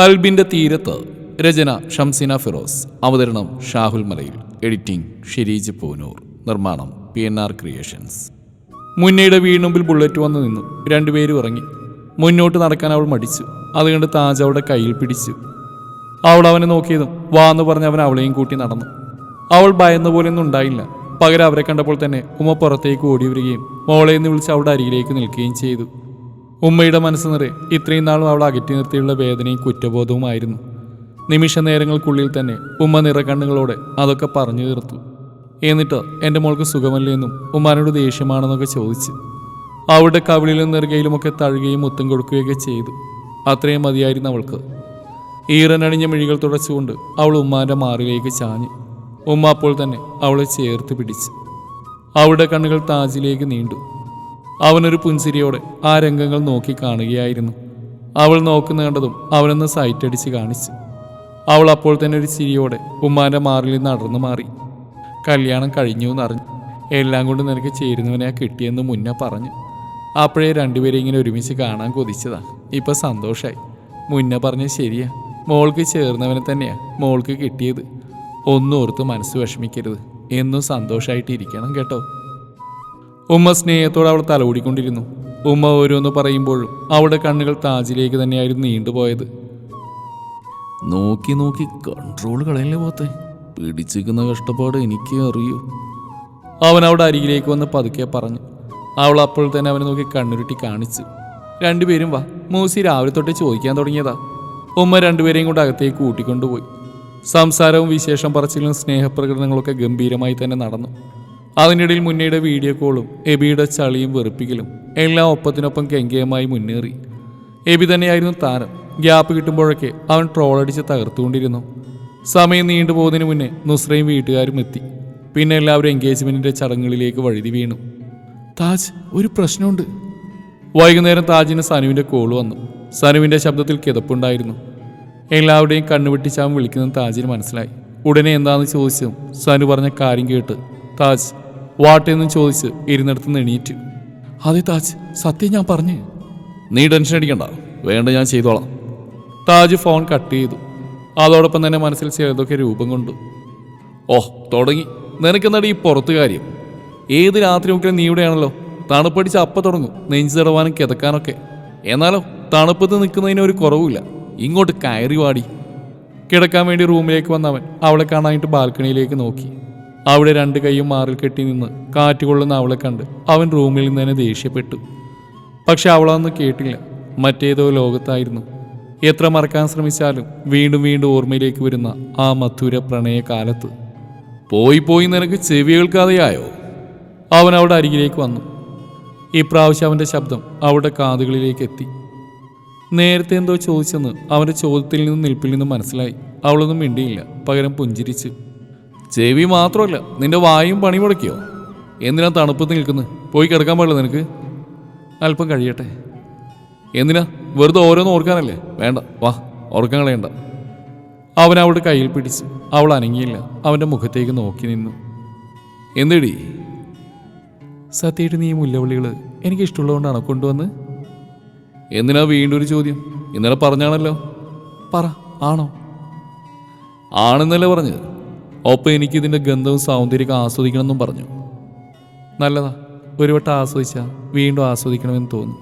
കൽബിന്റെ തീരത്ത് രചന ഷംസിന ഫിറോസ് അവതരണം ഷാഹുൽ മലയിൽ എഡിറ്റിംഗ് ഷിരീജ് പൂനൂർ നിർമ്മാണം പി എൻ ആർ ക്രിയേഷൻസ്. മുന്നയുടെ വീടിനുമ്പിൽ ബുള്ളറ്റ് വന്ന് നിന്നു. രണ്ടുപേരും ഇറങ്ങി. മുന്നോട്ട് നടക്കാൻ അവൾ മടിച്ചു. അതുകൊണ്ട് താജ് അവളുടെ കയ്യിൽ പിടിച്ചു. അവൾ അവനെ നോക്കിയതും വാന്ന് പറഞ്ഞ് അവൻ അവളെയും കൂട്ടി നടന്നു. അവൾ ഭയന്ന പോലെയൊന്നും ഉണ്ടായില്ല. പകരം അവരെ കണ്ടപ്പോൾ തന്നെ ഉമ്മ പുറത്തേക്ക് ഓടി വരികയും മോളെ എന്ന് വിളിച്ച് അവളുടെ അരികിലേക്ക് നിൽക്കുകയും ചെയ്തു. ഉമ്മയുടെ മനസ്സ് നിറയെ ഇത്രയും നാളും അവൾ അകറ്റി നിർത്തിയുള്ള വേദനയും കുറ്റബോധവുമായിരുന്നു നിമിഷ നേരങ്ങൾക്കുള്ളിൽ തന്നെ ഉമ്മ നിറകണ്ണുകളോടെ അതൊക്കെ പറഞ്ഞു തീർത്തു. എന്നിട്ട് എന്റെ മോൾക്ക് സുഖമല്ലേ എന്നും ഉമ്മാനോട് ദേഷ്യമാണെന്നൊക്കെ ചോദിച്ച് അവളുടെ കവിളിലും നെറുകയിലുമൊക്കെ തഴുകയും മുത്തം കൊടുക്കുകയൊക്കെ ചെയ്തു. അത്രയും മതിയായിരുന്നു അവൾക്ക്. ഈറനണിഞ്ഞ മിഴികൾ തുടച്ചുകൊണ്ട് അവൾ ഉമ്മാന്റെ മാറിലേക്ക് ചാഞ്ഞു ഉമ്മ അപ്പോൾ തന്നെ അവളെ ചേർത്ത് പിടിച്ച്. അവളുടെ കണ്ണുകൾ താജിലേക്ക് നീണ്ടു. അവനൊരു പുൻസിരിയോടെ ആ രംഗങ്ങൾ നോക്കി കാണുകയായിരുന്നു. അവൾ നോക്കുന്ന കണ്ടതും അവനൊന്ന് സൈറ്റടിച്ച് കാണിച്ചു. അവൾ അപ്പോൾ തന്നെ ഒരു ചിരിയോടെ ഉമ്മാന്റെ മാറിൽ നിന്ന് അടർന്നു മാറി. കല്യാണം കഴിഞ്ഞു എന്നറിഞ്ഞു. എല്ലാം കൊണ്ട് നിനക്ക് ചേരുന്നവനെ കിട്ടിയെന്ന് മുന്നേ പറഞ്ഞു. അപ്പോഴേ രണ്ടുപേരെ ഇങ്ങനെ ഒരുമിച്ച് കാണാൻ കൊതിച്ചതാ. ഇപ്പം സന്തോഷമായി മുന്നേ പറഞ്ഞ ശരിയാ. മോൾക്ക് ചേർന്നവനെ തന്നെയാണ് മോൾക്ക് കിട്ടിയത്. ഒന്നും ഓർത്ത് മനസ്സ് വിഷമിക്കരുത്. എന്നും സന്തോഷമായിട്ടിരിക്കണം കേട്ടോ. ഉമ്മ സ്നേഹത്തോടെ അവൾ തലോടിക്കൊണ്ടിരുന്നു ഉമ്മ ഓരോന്ന് പറയുമ്പോഴും അവളുടെ കണ്ണുകൾ താജിലേക്ക് തന്നെയായിരുന്നു നീണ്ടുപോയത്. നോക്കി നോക്കി കൺട്രോൾ കളയല്ലേ പോത്തെ? പിടിച്ചിരിക്കുന്ന കഷ്ടപ്പാട് എനിക്ക് അറിയൂ. അവൻ അവിടെ അരികിലേക്ക് വന്ന് പതുക്കെ പറഞ്ഞു. അവൾ അപ്പോൾ തന്നെ അവനെ നോക്കി കണ്ണുരുട്ടി കാണിച്ചു. രണ്ടുപേരും വാ മൂസി രാവിലെ തൊട്ട് ചോദിക്കാൻ തുടങ്ങിയതാ. ഉമ്മ രണ്ടുപേരെയും കൊണ്ട് അകത്തേക്ക് കൂട്ടിക്കൊണ്ടുപോയി. സംസാരവും വിശേഷം പറച്ചിലും സ്നേഹപ്രകടനങ്ങളൊക്കെ ഗംഭീരമായി തന്നെ നടന്നു. അതിനിടയിൽ മുന്നയുടെ വീഡിയോ കോളും എബിയുടെ ചളിയും വെറുപ്പിക്കലും എല്ലാം ഒപ്പത്തിനൊപ്പം കെങ്കേയമായി മുന്നേറി. എബി തന്നെയായിരുന്നു താരം. ഗ്യാപ്പ് കിട്ടുമ്പോഴൊക്കെ അവൻ ട്രോളടിച്ച് തകർത്തുകൊണ്ടിരുന്നു. സമയം നീണ്ടുപോകുന്നതിന് മുന്നേ നുസ്രയും വീട്ടുകാരും എത്തി. പിന്നെ എല്ലാവരും എൻഗേജ്മെന്റിന്റെ ചടങ്ങുകളിലേക്ക് വഴുതി വീണു. താജ് ഒരു പ്രശ്നമുണ്ട്. വൈകുന്നേരം താജിന് സനുവിന്റെ കോൾ വന്നു. സനുവിന്റെ ശബ്ദത്തിൽ കിതപ്പുണ്ടായിരുന്നു. എല്ലാവരുടെയും കണ്ണുവെട്ടിച്ച് അവൻ വിളിക്കുന്നത് താജിന് മനസ്സിലായി. ഉടനെ എന്താണെന്ന് ചോദിച്ചതും സനു പറഞ്ഞ കാര്യം കേട്ട് താജ് വാട്ടെന്നും ചോദിച്ച് ഇരുന്നിടത്ത് നിന്ന് എണീറ്റു. അതെ താജ് സത്യം ഞാൻ പറഞ്ഞു. നീ ടെൻഷൻ അടിക്കണ്ട വേണ്ട ഞാൻ ചെയ്തോളാം. താജ് ഫോൺ കട്ട് ചെയ്തു. അതോടൊപ്പം തന്നെ മനസ്സിൽ ചിലതൊക്കെ രൂപം കൊണ്ടു. ഓ തുടങ്ങി. നിനക്കെന്നാണ് ഈ പുറത്ത് കാര്യം? ഏത് രാത്രി നോക്കിയാലും നീ ഇവിടെയാണല്ലോ? തണുപ്പടിച്ച് അപ്പ തുടങ്ങും നെഞ്ചു തടവാനും കിതക്കാനൊക്കെ. എന്നാലോ തണുപ്പത്ത് നിൽക്കുന്നതിന് ഒരു കുറവില്ല ഇങ്ങോട്ട് കയറി വാടി. കിടക്കാൻ വേണ്ടി റൂമിലേക്ക് വന്നവൻ അവളെ കാണാനായിട്ട് ബാൽക്കണിയിലേക്ക് നോക്കി. അവിടെ രണ്ട് കൈയും മാറിൽ കെട്ടി നിന്ന് കാറ്റുകൊള്ളുന്ന അവളെ കണ്ട് അവൻ റൂമിൽ നിന്ന് തന്നെ ദേഷ്യപ്പെട്ടു. പക്ഷെ അവളൊന്നും കേട്ടില്ല. മറ്റേതോ ലോകത്തായിരുന്നു. എത്ര മറക്കാൻ ശ്രമിച്ചാലും വീണ്ടും വീണ്ടും ഓർമ്മയിലേക്ക് വരുന്ന ആ മധുര പ്രണയകാലത്ത്. പോയി പോയി നിനക്ക് ചെവി കേൾക്കാതെയായോ? അവൻ അവിടെ അരികിലേക്ക് വന്നു. ഇപ്രാവശ്യം അവന്റെ ശബ്ദം അവളുടെ കാതുകളിലേക്ക് എത്തി. നേരത്തെ എന്തോ ചോദിച്ചെന്ന് അവന്റെ ചോദ്യത്തിൽ നിന്നും നിൽപ്പിൽ നിന്നും മനസ്സിലായി. അവളൊന്നും മിണ്ടിയില്ല. പകരം പുഞ്ചിരിച്ചു. ചെവി മാത്രമല്ല നിന്റെ വായും പണി മുടക്കിയോ എന്തിനാ തണുപ്പത്ത് നിൽക്കുന്നത് പോയി കിടക്കാൻ പാടില്ല നിനക്ക്. അല്പം കഴിയട്ടെ. എന്തിനാ? വെറുതെ ഓരോന്ന് ഓർക്കാനല്ലേ? വേണ്ട വാ ഓർക്കാൻ കളയണ്ട. അവൻ അവളുടെ കയ്യിൽ പിടിച്ച് അവൾ അനങ്ങിയില്ല. അവന്റെ മുഖത്തേക്ക് നോക്കി നിന്നു. എന്തേടി? സത്യമായിട്ട് നീ മുല്ലവള്ളികൾ മുല്ലവിളികൾ എനിക്ക് ഇഷ്ടമുള്ളതുകൊണ്ടാണ് കൊണ്ടുവന്ന്? എന്തിനാ വീണ്ടും ഒരു ചോദ്യം? ഇന്നലെ പറഞ്ഞാണല്ലോ. പറ ആണോ? ആണെന്നല്ലേ പറഞ്ഞത്. ഒപ്പം എനിക്ക് ഇതിന്റെ ഗന്ധവും സൗന്ദര്യമൊക്കെ ആസ്വദിക്കണമെന്നും പറഞ്ഞു. നല്ലതാ ഒരു വട്ടം ആസ്വദിച്ചാൽ വീണ്ടും ആസ്വദിക്കണമെന്ന് തോന്നി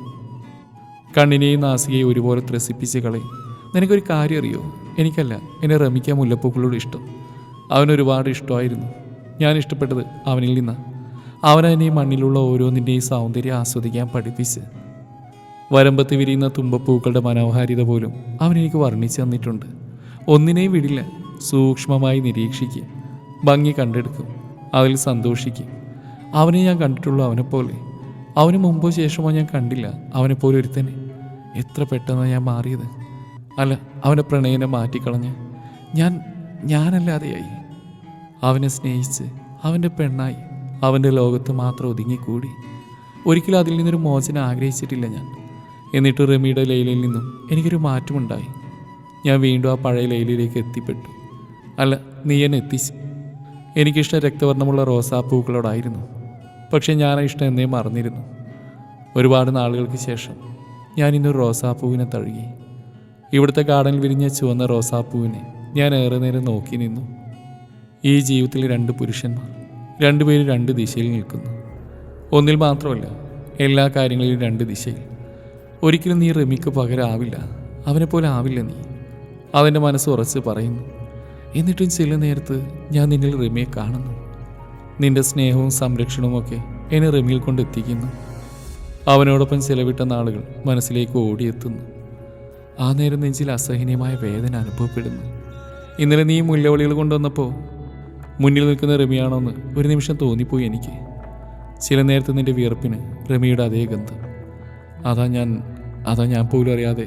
കണ്ണിനെയും നാസികയും ഒരുപോലെ ത്രസിപ്പിച്ച് കളയും. നിനക്കൊരു കാര്യം അറിയോ? എനിക്കല്ല എന്നെ റമിക്കാൻ മുല്ലപ്പൂക്കളോട് ഇഷ്ടം. അവനൊരുപാട് ഇഷ്ടമായിരുന്നു. ഞാൻ ഇഷ്ടപ്പെട്ടത് അവനിൽ നിന്നാണ് അവനെന്നെ മണ്ണിലുള്ള ഓരോന്നിന്റെയും സൗന്ദര്യം ആസ്വദിക്കാൻ പഠിപ്പിച്ച്. വരമ്പത്ത് വിരിയുന്ന തുമ്പപ്പൂക്കളുടെ മനോഹാരിത പോലും അവനെനിക്ക് വർണിച്ചു തന്നിട്ടുണ്ട്. ഒന്നിനെയും വിടില്ല സൂക്ഷ്മമായി നിരീക്ഷിക്കും ഭംഗി കണ്ടെടുക്കും. അതിൽ സന്തോഷിക്കും. അവനെ ഞാൻ കണ്ടിട്ടുള്ളൂ അവനെപ്പോലെ. അവന് മുമ്പോ ശേഷമോ ഞാൻ കണ്ടില്ല അവനെപ്പോലെ ഒരുത്തനെ. എത്ര പെട്ടെന്നാണ് ഞാൻ മാറിയത്. അല്ല അവന്റെ പ്രണയനെ മാറ്റിക്കളഞ്ഞ്. ഞാൻ ഞാനല്ലാതെയായി. അവനെ സ്നേഹിച്ച് അവന്റെ പെണ്ണായി അവന്റെ ലോകത്ത് മാത്രം ഒതുങ്ങിക്കൂടി. ഒരിക്കലും അതിൽ നിന്നൊരു മോചനം ആഗ്രഹിച്ചിട്ടില്ല ഞാൻ. എന്നിട്ട് റമിയുടെ ലൈലയിൽ നിന്നും എനിക്കൊരു മാറ്റമുണ്ടായി. ഞാൻ വീണ്ടും ആ പഴയ ലൈലയിലേക്ക് എത്തിപ്പെട്ടു. അല്ല നീ എന്നെ എത്തിച്ചു. എനിക്കിഷ്ടം രക്തവർണമുള്ള റോസാപ്പൂക്കളോടായിരുന്നു പക്ഷേ ഞാൻ ആ ഇഷ്ടം എന്നേ മറന്നിരുന്നു. ഒരുപാട് നാളുകൾക്ക് ശേഷം ഞാൻ ഇന്നൊരു റോസാപ്പൂവിനെ തഴുകി. ഇവിടുത്തെ ഗാർഡനിൽ വിരിഞ്ഞ ചുവന്ന റോസാപ്പൂവിനെ ഞാൻ ഏറെ നേരം നോക്കി നിന്നു. ഈ ജീവിതത്തിൽ രണ്ട് പുരുഷന്മാർ രണ്ടുപേരും രണ്ട് ദിശയിൽ നിൽക്കുന്നു. ഒന്നിൽ മാത്രമല്ല എല്ലാ കാര്യങ്ങളിലും രണ്ട് ദിശയിൽ. ഒരിക്കലും നീ റമിക്ക് പകരാവില്ല അവനെപ്പോലെ ആവില്ല നീ. അവന്റെ മനസ്സ് ഉറച്ച് പറയുന്നു. എന്നിട്ടും ചില നേരത്ത് ഞാൻ നിന്നിൽ റിമിയെ കാണുന്നു. നിന്റെ സ്നേഹവും സംരക്ഷണവും ഒക്കെ എന്നെ റിമിയിൽ കൊണ്ട് എത്തിക്കുന്നു അവനോടൊപ്പം ചിലവിട്ട നാളുകൾ മനസ്സിലേക്ക് ഓടിയെത്തുന്നു. ആ നേരം നെഞ്ചിൽ അസഹനീയമായ വേദന അനുഭവപ്പെടുന്നു. ഇന്നലെ നീ മുല്ലവളികൾ കൊണ്ടുവന്നപ്പോൾ മുന്നിൽ നിൽക്കുന്ന റമിയാണോന്ന് ഒരു നിമിഷം തോന്നിപ്പോയി എനിക്ക്. ചില നേരത്തെ നിന്റെ വിയർപ്പിന് റമിയുടെ അതേ ഗന്ധം. അതാ ഞാൻ അതാ ഞാൻ പോലും അറിയാതെ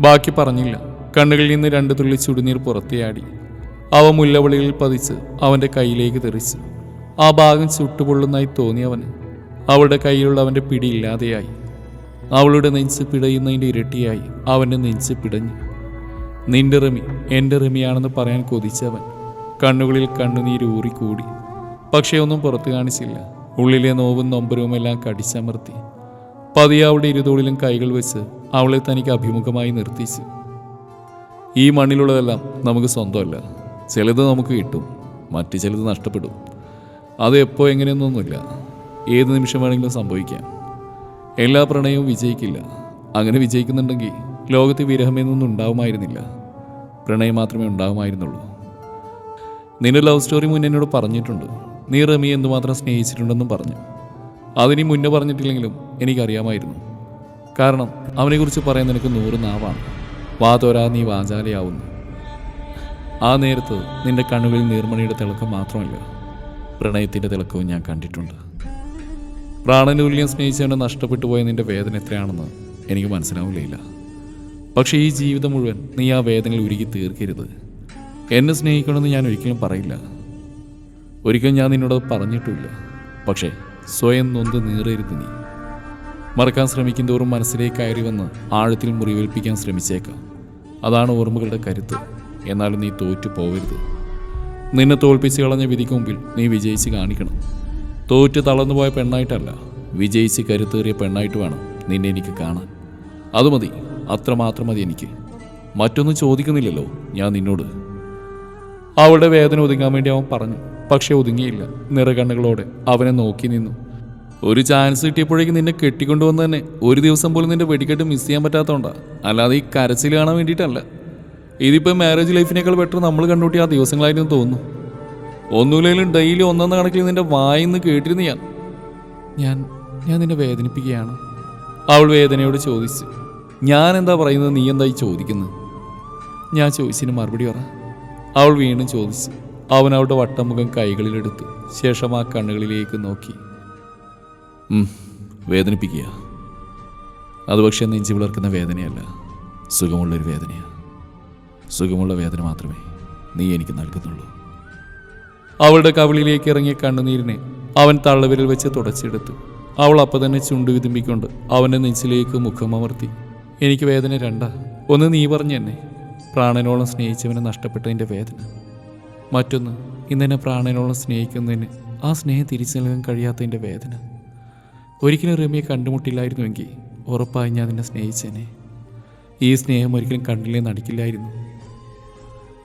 ബാക്കി പറഞ്ഞില്ല. കണ്ണുകളിൽ നിന്ന് രണ്ട് തുള്ളി ചുടുനീർ പുറത്തെയാടി. അവ മുല്ലവിളികളിൽ പതിച്ച് അവന്റെ കയ്യിലേക്ക് തെറിച്ചു. ആ ഭാഗം ചുട്ടുപൊള്ളുന്നതായി തോന്നി തോന്നിയവന് അവളുടെ കയ്യിലുള്ള അവന്റെ പിടിയില്ലാതെയായി അവളുടെ നെഞ്ച് പിടയുന്നതിന്റെ ഇരട്ടിയായി അവന്റെ നെഞ്ച് പിടഞ്ഞു. നിന്റെ റമി എന്റെ റമിയാണെന്ന് പറയാൻ കൊതിച്ചവൻ. കണ്ണുകളിൽ കണ്ണുനീര് ഊറിക്കൂടി. പക്ഷേ ഒന്നും പുറത്തു കാണിച്ചില്ല. ഉള്ളിലെ നോവും നൊമ്പരവുമെല്ലാം കടിച്ചമർത്തി. പതിയെ അവളുടെ ഇരുതോളിലും കൈകൾ വെച്ച് അവളെ തനിക്ക് അഭിമുഖമായി നിർത്തിച്ചു. ഈ മണ്ണിലുള്ളതെല്ലാം നമുക്ക് സ്വന്തമല്ല. ചിലത് നമുക്ക് കിട്ടും മറ്റു ചിലത് നഷ്ടപ്പെടും. അത് എപ്പോൾ എങ്ങനെയൊന്നൊന്നുമില്ല. ഏത് നിമിഷം വേണമെങ്കിലും സംഭവിക്കാം. എല്ലാ പ്രണയവും വിജയിക്കില്ല. അങ്ങനെ വിജയിക്കുന്നുണ്ടെങ്കിൽ ലോകത്ത് വിരഹമേന്നൊന്നും ഉണ്ടാവുമായിരുന്നില്ല. പ്രണയം മാത്രമേ ഉണ്ടാവുമായിരുന്നുള്ളൂ. നിന്റെ ലവ് സ്റ്റോറി മുന്നേ എന്നോട് പറഞ്ഞിട്ടുണ്ട്. നീ റമി എന്തുമാത്രം സ്നേഹിച്ചിട്ടുണ്ടെന്നും പറഞ്ഞു. അതിനി മുന്നേ പറഞ്ഞിട്ടില്ലെങ്കിലും എനിക്കറിയാമായിരുന്നു. കാരണം അവനെക്കുറിച്ച് പറയാൻ നിനക്ക് നൂറ് നാവാണ്. വാതോരാ നീ വാചാലയാവുന്നു. ആ നേരത്ത് നിന്റെ കണ്ണുകളിൽ നീർമണിയുടെ തിളക്കം മാത്രമല്ല പ്രണയത്തിന്റെ തിളക്കവും ഞാൻ കണ്ടിട്ടുണ്ട്. പ്രാണനൂല്യം സ്നേഹിച്ചവനെ നഷ്ടപ്പെട്ടു പോയ നിന്റെ വേദന എത്രയാണെന്ന് എനിക്ക് മനസ്സിലാവില്ല പക്ഷേ ഈ ജീവിതം മുഴുവൻ നീ ആ വേദനയിൽ ഉരുകി തീർക്കരുത്. എന്നെ സ്നേഹിക്കണമെന്ന് ഞാൻ ഒരിക്കലും പറയില്ല. ഒരിക്കലും ഞാൻ നിന്നോട് പറഞ്ഞിട്ടില്ല പക്ഷേ സ്വയം നൊന്ത് നീറരുത് നീ. മറക്കാൻ ശ്രമിക്കും തോറും മനസ്സിലേക്ക് കയറി വന്ന് ആഴത്തിൽ മുറിവേൽപ്പിക്കാൻ ശ്രമിച്ചേക്കാം. അതാണ് ഓർമ്മകളുടെ കരുത്ത്. എന്നാലും നീ തോറ്റു പോവരുത്. നിന്നെ തോൽപ്പിച്ച് കളഞ്ഞ വിധിക്ക് മുമ്പിൽ നീ വിജയിച്ച് കാണിക്കണം. തോറ്റ് തളർന്നുപോയ പെണ്ണായിട്ടല്ല വിജയിച്ച് കരുത്തേറിയ പെണ്ണായിട്ട് വേണം നിന്നെ എനിക്ക് കാണാൻ. അത് മതി അത്രമാത്രം മതി എനിക്ക്. മറ്റൊന്നും ചോദിക്കുന്നില്ലല്ലോ ഞാൻ നിന്നോട്. അവളുടെ വേദന ഒതുങ്ങാൻ വേണ്ടി അവൻ പറഞ്ഞു പക്ഷെ ഒതുങ്ങിയില്ല. നിറകണ്ണുകളോടെ അവനെ നോക്കി നിന്നു. ഒരു ചാൻസ് കിട്ടിയപ്പോഴേക്കും നിന്നെ കെട്ടിക്കൊണ്ടുവന്ന് തന്നെ ഒരു ദിവസം പോലും നിന്റെ വെടിക്കെട്ട് മിസ് ചെയ്യാൻ പറ്റാത്തതുകൊണ്ടാ അല്ലാതെ ഈ കരച്ചിൽ കാണാൻ വേണ്ടിയിട്ടല്ല. ഇതിപ്പോൾ മാരേജ് ലൈഫിനേക്കാൾ ബെറ്റർ നമ്മൾ കണ്ടുകൂട്ടി ആ ദിവസങ്ങളായിരുന്നു തോന്നുന്നു. ഒന്നുമില്ലെങ്കിലും ഡെയിലി ഒന്നാം കണക്കിൽ നിന്റെ വായിന്ന് കേട്ടിരുന്നു ഞാൻ. ഞാൻ ഞാൻ നിന്നെ വേദനിപ്പിക്കുകയാണ്. അവൾ വേദനയോട് ചോദിച്ചു. ഞാൻ എന്താ പറയുന്നത്? നീ എന്തായി ചോദിക്കുന്നത്? ഞാൻ ചോദിച്ചതിന് മറുപടി പറ. അവൾ വീണ്ടും ചോദിച്ചു. അവൻ അവളുടെ വട്ടമുഖം കൈകളിലെടുത്തു. ശേഷം ആ കണ്ണുകളിലേക്ക് നോക്കി. വേദനിപ്പിക്കുക. അത് പക്ഷേ നെഞ്ചി വിളർക്കുന്ന വേദനയല്ല സുഖമുള്ളൊരു വേദനയാണ് സുഖമുള്ള വേദന മാത്രമേ നീ എനിക്ക് നൽകുന്നുള്ളൂ. അവളുടെ കവിളിലേക്ക് ഇറങ്ങിയ കണ്ണുനീരിനെ അവൻ തള്ളവിരൽ വെച്ച് തുടച്ചെടുത്തു. അവൾ അപ്പം തന്നെ ചുണ്ടു വിതുമ്പിക്കൊണ്ട് അവന്റെ നെഞ്ചിലേക്ക് മുഖം അമർത്തി എനിക്ക് വേദന രണ്ടാ. ഒന്ന് നീ പറഞ്ഞു തന്നെ പ്രാണനോളം സ്നേഹിച്ചവനെ നഷ്ടപ്പെട്ടതിന്റെ വേദന. മറ്റൊന്ന് ഇന്നെന്നെ പ്രാണനോളം സ്നേഹിക്കുന്നതിന് ആ സ്നേഹം തിരിച്ചു നൽകാൻ കഴിയാത്തതിന്റെ വേദന. ഒരിക്കലും റമിയെ കണ്ടുമുട്ടില്ലായിരുന്നുവെങ്കിൽ ഉറപ്പായി ഞാൻ നിന്നെ സ്നേഹിച്ചേനെ. ഈ സ്നേഹം ഒരിക്കലും കണ്ടില്ലേ നടിക്കില്ലായിരുന്നു.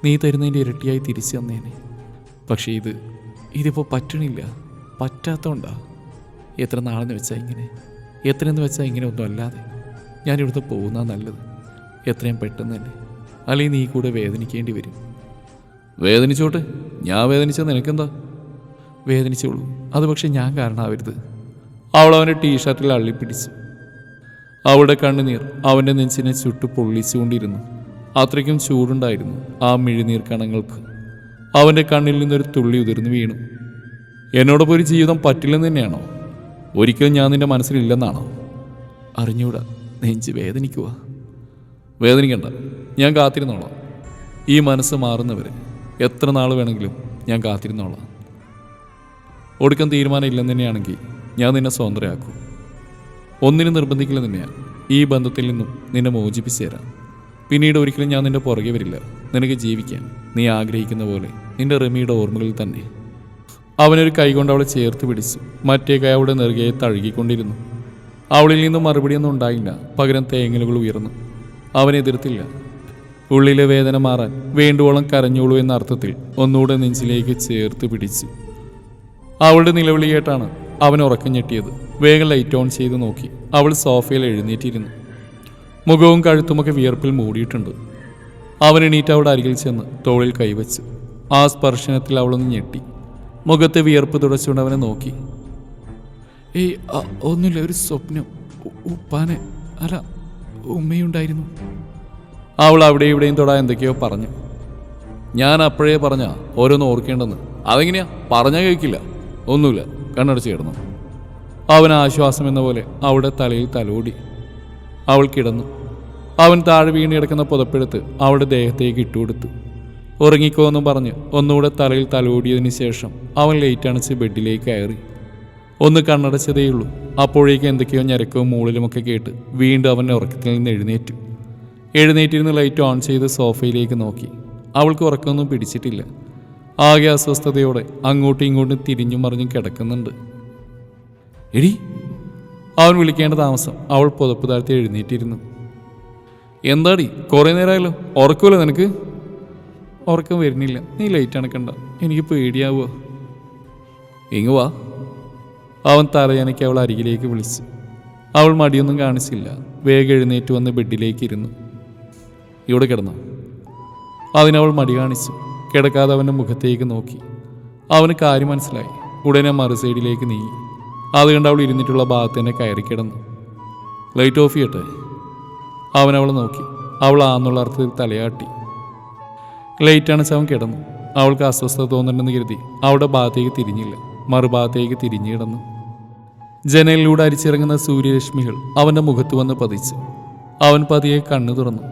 നീ തരുന്നതിന്റെ ഇരട്ടിയായി തിരിച്ചു തന്നേനെ. പക്ഷേ ഇത് ഇതിപ്പോൾ പറ്റണില്ല. പറ്റാത്തോണ്ടാ. എത്ര നാളെന്ന് വെച്ചാൽ ഇങ്ങനെ. എത്രയെന്ന് വെച്ചാൽ ഇങ്ങനെ ഒന്നും അല്ലാതെ. ഞാനിവിടുത്തെ പോകുന്ന നല്ലത്. എത്രയും പെട്ടെന്ന് തന്നെ. അല്ലെങ്കിൽ നീ കൂടെ വേദനിക്കേണ്ടി വരും. വേദനിച്ചോട്ടെ. ഞാൻ വേദനിച്ചാൽ നിനക്കെന്താ? വേദനിച്ചോളൂ. അത് പക്ഷേ ഞാൻ കാരണമാവരുത് അവൾ അവന്റെ ടീഷർട്ടിൽ അള്ളിപ്പിടിച്ചു. അവളുടെ കണ്ണുനീർ അവന്റെ നെഞ്ചിനെ ചുട്ടു പൊള്ളിച്ചുകൊണ്ടിരുന്നു. അത്രയ്ക്കും ചൂടുണ്ടായിരുന്നു ആ മിഴിനീർ കണങ്ങൾക്ക്. അവന്റെ കണ്ണിൽ നിന്നൊരു തുള്ളി ഉതിർന്നു വീണു. എന്നോടൊപ്പം ഒരു ജീവിതം പറ്റില്ലെന്ന് തന്നെയാണോ? ഒരിക്കലും ഞാൻ നിന്റെ മനസ്സിലില്ലെന്നാണോ? അറിഞ്ഞൂടാ നെഞ്ച് വേദനിക്കുക വേദനിക്കണ്ട ഞാൻ കാത്തിരുന്നോളാം. ഈ മനസ്സ് മാറുന്നവരെ എത്ര നാൾ വേണമെങ്കിലും ഞാൻ കാത്തിരുന്നോളാം. ഒടുക്കം തീരുമാനം ഇല്ലെന്ന് തന്നെയാണെങ്കിൽ ഞാൻ നിന്നെ സ്വതന്ത്രയാക്കും. ഒന്നിനും നിർബന്ധിക്കില്ല നിന്നെയാണ് ഈ ബന്ധത്തിൽ നിന്നും നിന്നെ മോചിപ്പിച്ചു തരാം. പിന്നീട് ഒരിക്കലും ഞാൻ നിന്റെ പുറകെ വരില്ല. നിനക്ക് ജീവിക്കാൻ നീ ആഗ്രഹിക്കുന്ന പോലെ നിന്റെ റമിയുടെ ഓർമ്മകളിൽ തന്നെ. അവനൊരു കൈകൊണ്ട് അവളെ ചേർത്ത് പിടിച്ചു മറ്റേ കൈ അവളുടെ നെറുകയെ തഴുകിക്കൊണ്ടിരുന്നു. അവളിൽ നിന്നും മറുപടിയൊന്നും ഉണ്ടായില്ല. പകരം തേങ്ങലുകൾ ഉയർന്നു. അവനെതിർത്തില്ല ഉള്ളിലെ വേദന മാറാൻ വേണ്ടുവോളം കരഞ്ഞോളൂ എന്ന അർത്ഥത്തിൽ ഒന്നുകൂടെ നെഞ്ചിലേക്ക് ചേർത്ത് പിടിച്ചു. അവളുടെ നിലവിളി കേട്ടാണ് അവൻ ഉറക്കം ഞെട്ടിയത്. വേഗം ലൈറ്റ് ഓൺ ചെയ്ത് നോക്കി. അവൾ സോഫയിൽ എഴുന്നേറ്റിരുന്നു. മുഖവും കഴുത്തുമൊക്കെ വിയർപ്പിൽ മൂടിയിട്ടുണ്ട്. അവൻ എണീറ്റ് അവിടെ അരികിൽ ചെന്ന് തോളിൽ കൈവച്ച്. ആ സ്പർശനത്തിൽ അവളൊന്ന് ഞെട്ടി. മുഖത്തെ വിയർപ്പ് തുടച്ചുകൊണ്ട് അവനെ നോക്കി. ഏയ് ഒന്നുമില്ല ഒരു സ്വപ്നം. ഉപ്പാനെ അല്ല ഉമ്മയുണ്ടായിരുന്നു. അവൾ അവിടെ ഇവിടെയും തൊടാ എന്തൊക്കെയോ പറഞ്ഞു. ഞാൻ അപ്പോഴേ പറഞ്ഞ ഓരോന്ന് ഓർക്കേണ്ടെന്ന്. അതെങ്ങനെയാ? പറഞ്ഞാൽ കേൾക്കില്ല. ഒന്നുമില്ല. കണ്ണടച്ച് കിടന്നു. അവൻ ആശ്വാസം എന്ന പോലെ അവളുടെ തലയിൽ തലോടി. അവൾ കിടന്നു. അവൻ താഴെ വീണ് കിടക്കുന്ന പുതപ്പെടുത്ത് അവളുടെ ദേഹത്തേക്ക് ഇട്ടുകൊടുത്തു ഉറങ്ങിക്കോ എന്ന് പറഞ്ഞ് ഒന്നുകൂടെ തലയിൽ തലോടിയതിന് ശേഷം അവൻ ലൈറ്റ് അണച്ച് ബെഡിലേക്ക് കയറി. ഒന്ന് കണ്ണടച്ചതേയുള്ളൂ അപ്പോഴേക്ക് എന്തൊക്കെയോ ഞരക്കവും മൂളിലുമൊക്കെ കേട്ട് വീണ്ടും അവന്റെ ഉറക്കത്തിൽ നിന്ന് എഴുന്നേറ്റു. എഴുന്നേറ്റിരുന്ന് ലൈറ്റ് ഓൺ ചെയ്ത് സോഫയിലേക്ക് നോക്കി. അവൾക്ക് ഉറക്കമൊന്നും പിടിച്ചിട്ടില്ല. ആകെ അസ്വസ്ഥതയോടെ അങ്ങോട്ടും ഇങ്ങോട്ടും തിരിഞ്ഞും മറിഞ്ഞും കിടക്കുന്നുണ്ട്. എടി അവൻ വിളിക്കേണ്ട താമസം അവൾ പുതപ്പ് താഴ്ത്തി എഴുന്നേറ്റിരുന്നു. എന്താടി കുറേ നേരമായല്ലോ ഉറക്കുമല്ലോ നിനക്ക്? ഉറക്കം വരുന്നില്ല നീ ലൈറ്റ് അണക്കണ്ട എനിക്ക് പേടിയാവോ ഇങ്ങ് വാ. അവൻ തലയനയ്ക്ക് അവൾ അരികിലേക്ക് വിളിച്ചു. അവൾ മടിയൊന്നും കാണിച്ചില്ല വേഗം എഴുന്നേറ്റ് വന്ന് ബെഡിലേക്ക് ഇരുന്നു. ഇവിടെ കിടന്നു. അതിനവൾ മടി കാണിച്ചു. കിടക്കാതെ അവന്റെ മുഖത്തേക്ക് നോക്കി. അവന് കാര്യം മനസ്സിലായി. ഉടനെ മറു സൈഡിലേക്ക് നീങ്ങി. അത് കണ്ട് അവൾ ഇരുന്നിട്ടുള്ള ഭാഗത്ത് തന്നെ കയറി കിടന്നു. ലൈറ്റ് ഓഫ് ചെയ്യട്ടെ? അവൻ അവളെ നോക്കി. അവൾ ആന്നുള്ള അർത്ഥത്തിൽ തലയാട്ടി. ലൈറ്റ് അണച്ച് അവൻ കിടന്നു. അവൾക്ക് അസ്വസ്ഥത തോന്നുന്നുണ്ടെന്ന് കരുതി അവളുടെ ഭാഗത്തേക്ക് തിരിഞ്ഞില്ല. മറുഭാഗത്തേക്ക് തിരിഞ്ഞു കിടന്നു. ജനലിലൂടെ അരിച്ചിറങ്ങുന്ന സൂര്യരശ്മികൾ അവന്റെ മുഖത്ത് വന്ന് പതിച്ചു. അവൻ പതിയെ കണ്ണു തുറന്നു.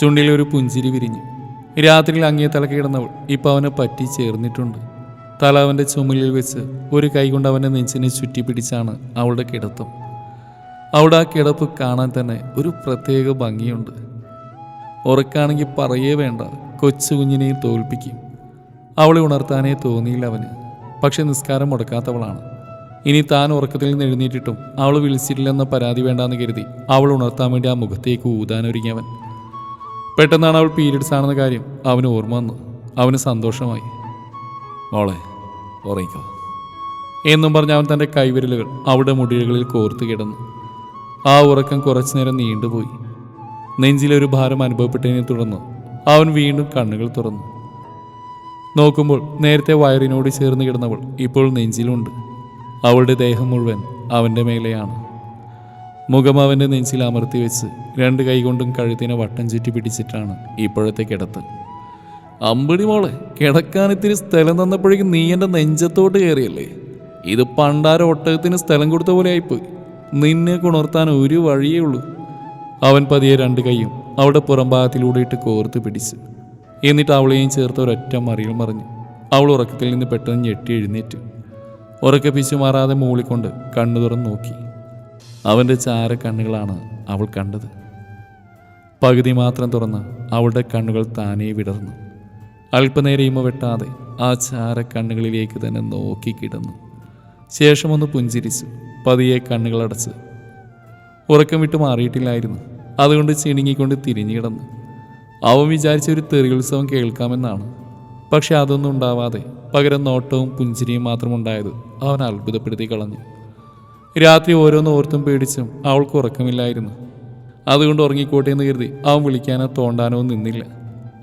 ചുണ്ടിൽ ഒരു പുഞ്ചിരി വിരിഞ്ഞു. രാത്രിയിൽ അങ്ങേ തല കിടന്നവൾ ഇപ്പം അവനെ പറ്റി ചേർന്നിട്ടുണ്ട്. തല അവന്റെ ചുമലിൽ വെച്ച് ഒരു കൈകൊണ്ട് അവന്റെ നെഞ്ചിനെ ചുറ്റി പിടിച്ചാണ് അവളുടെ കിടത്തും. അവിടെ ആ കിടപ്പ് കാണാൻ തന്നെ ഒരു പ്രത്യേക ഭംഗിയുണ്ട്. ഉറക്കാണെങ്കിൽ പറയേ വേണ്ട കൊച്ചു കുഞ്ഞിനെയും തോൽപ്പിക്കും. അവളെ ഉണർത്താനേ തോന്നിയില്ല അവന്. പക്ഷെ നിസ്കാരം മുടക്കാത്തവളാണ്. ഇനി താൻ ഉറക്കത്തിൽ നിന്ന് എഴുന്നേറ്റിട്ടും അവൾ വിളിച്ചിട്ടില്ലെന്ന പരാതി വേണ്ടാന്ന് കരുതി അവൾ ഉണർത്താൻ വേണ്ടി ആ മുഖത്തേക്ക് ഊതാനൊരുങ്ങിയവൻ. പെട്ടെന്നാണ് അവൾ പീരീഡ്സ് ആണെന്ന കാര്യം അവന് ഓർമ്മ വന്നു. അവന് സന്തോഷമായി. മോളെ ഉറങ്ങിക്കോ. എന്നും പറഞ്ഞ് അവൻ തന്റെ കൈവിരലുകൾ അവിടെ മുടികളിൽ കോർത്തു കിടന്നു. ആ ഉറക്കം കുറച്ചു നേരം നീണ്ടുപോയി. നെഞ്ചിലൊരു ഭാരം അനുഭവപ്പെട്ടതിനെ തുടർന്ന് അവൻ വീണ്ടും കണ്ണുകൾ തുറന്നു. നോക്കുമ്പോൾ നേരത്തെ വയറിനോട് ചേർന്ന് കിടന്നവൾ ഇപ്പോൾ നെഞ്ചിലുണ്ട്. അവളുടെ ദേഹം മുഴുവൻ അവന്റെ മേലെയാണ്. മുഖം അവന്റെ നെഞ്ചിൽ അമർത്തി വെച്ച് രണ്ട് കൈകൊണ്ടും കഴുത്തിനെ വട്ടം ചുറ്റി പിടിച്ചിട്ടാണ് ഇപ്പോഴത്തെ കിടത്ത്. അമ്പിടി മോളെ കിടക്കാൻ ഇത്തിരി സ്ഥലം തന്നപ്പോഴേക്കും നീ എന്റെ നെഞ്ചത്തോട്ട് കയറിയല്ലേ? ഇത് പണ്ടാര ഒട്ടകത്തിന് സ്ഥലം കൊടുത്ത പോലെ ആയിപ്പോയി. നിന്നെ കുണർത്താൻ ഒരു വഴിയേ ഉള്ളൂ. അവൻ പതിയെ രണ്ട് കൈയും അവിടെ പുറംഭാഗത്തിലൂടെ ഇട്ട് കോർത്ത് പിടിച്ചു. എന്നിട്ട് അവളെയും ചേർത്ത് ഒരൊറ്റ മറിയിൽ മറിഞ്ഞു. അവൾ ഉറക്കത്തിൽ നിന്ന് പെട്ടെന്ന് ഞെട്ടി എഴുന്നേറ്റ്. ഉറക്കപ്പിച്ചു മാറാതെ മൂളിക്കൊണ്ട് കണ്ണു തുറന്ന് നോക്കി. അവന്റെ ചാര കണ്ണുകളാണ് അവൾ കണ്ടത്. പകുതി മാത്രം തുറന്ന് അവളുടെ കണ്ണുകൾ താനേ വിടർന്നു. അല്പനേരം ഇമ വെട്ടാതെ ആ ചാര കണ്ണുകളിലേക്ക് തന്നെ നോക്കി കിടന്നു. ശേഷം ഒന്ന് പുഞ്ചിരിച്ചു പതിയെ കണ്ണുകളടച്ച് ഉറക്കം വിട്ട് മാറിയിട്ടില്ലായിരുന്നു. അതുകൊണ്ട് ചിണുങ്ങിക്കൊണ്ട് തിരിഞ്ഞു കിടന്നു. അവൻ വിചാരിച്ച ഒരു തെറിയുത്സവം കേൾക്കാമെന്നാണ്. പക്ഷെ അതൊന്നും ഉണ്ടാവാതെ പകരം നോട്ടവും പുഞ്ചിരിയും മാത്രമുണ്ടായത് അവൻ അത്ഭുതപ്പെടുത്തി കളഞ്ഞു. രാത്രി ഓരോന്ന് ഓർത്തും പേടിച്ചും അവൾക്ക് ഉറക്കമില്ലായിരുന്നു. അതുകൊണ്ട് ഉറങ്ങിക്കോട്ടെ എന്ന് കരുതി അവൻ വിളിക്കാനോ തോണ്ടാനോ നിന്നില്ല.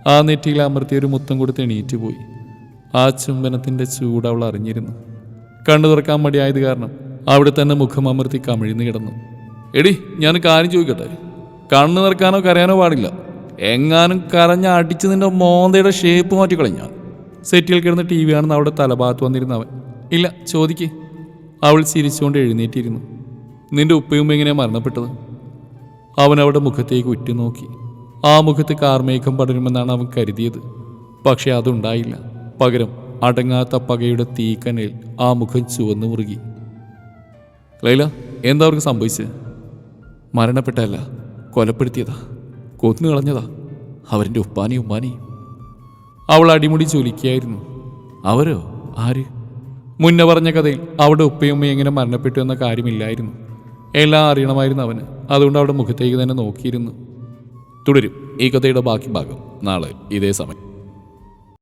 ആ നെറ്റിയിൽ അമർത്തിയ ഒരു മുത്തം കൊടുത്ത് എണീറ്റ് പോയി. ആ ചുംബനത്തിന്റെ ചൂട് അവൾ അറിഞ്ഞിരുന്നു. കണ്ണു തുറക്കാൻ മടിയായത് കാരണം അവിടെ തന്നെ മുഖം അമർത്തി കമിഴ്ന്നു കിടന്നു. എടി ഞാൻ കാര്യം ചോദിക്കട്ടെ? കണ്ണു നിറക്കാനോ കരയാനോ പാടില്ല. എങ്ങാനും കരഞ്ഞ അടിച്ച് നിന്റെ മോന്തയുടെ ഷേപ്പ് മാറ്റിക്കളഞ്ഞ. സെറ്റിൽ കിടന്ന് ടി വി ആണെന്ന് അവിടെ തലഭാഗത്ത് വന്നിരുന്നവൻ. ഇല്ല ചോദിക്കേ. അവൾ ചിരിച്ചുകൊണ്ട് എഴുന്നേറ്റിരുന്നു. നിന്റെ ഉപ്പയും എങ്ങനെ മരണപ്പെട്ടത്? അവൻ അവളുടെ മുഖത്തേക്ക് ഉറ്റുനോക്കി. ആ മുഖത്ത് കാർമേഘം പടരുമെന്നാണ് അവൻ കരുതിയത്. പക്ഷെ അതുണ്ടായില്ല. പകരം അടങ്ങാത്ത പകയുടെ തീക്കനൽ ആ മുഖം ചുവന്നു മുറുകി. ലൈല എന്താ അവർക്ക് സംഭവിച്ചത് മരണപ്പെട്ടല്ല കൊലപ്പെടുത്തിയതാ. കൊന്നു കളഞ്ഞതാ. അവരുടെ ഉപ്പാനി ഉമ്മാനി അവൾ അടിമുടി ചൊലിക്കായിരുന്നു അവരോ? ആര്? മുന്നേ പറഞ്ഞ കഥയിൽ അവിടെ ഉപ്പയും ഉമ്മയും എങ്ങനെ മരണപ്പെട്ടു എന്ന കാര്യമില്ലായിരുന്നു. എല്ലാം അറിയണമായിരുന്നു അവന്. അതുകൊണ്ട് അവിടെ മുഖത്തേക്ക് തന്നെ നോക്കിയിരുന്നു. തുടരും. ഈ കഥയുടെ ബാക്കി ഭാഗം. നാളെ ഇതേ സമയം.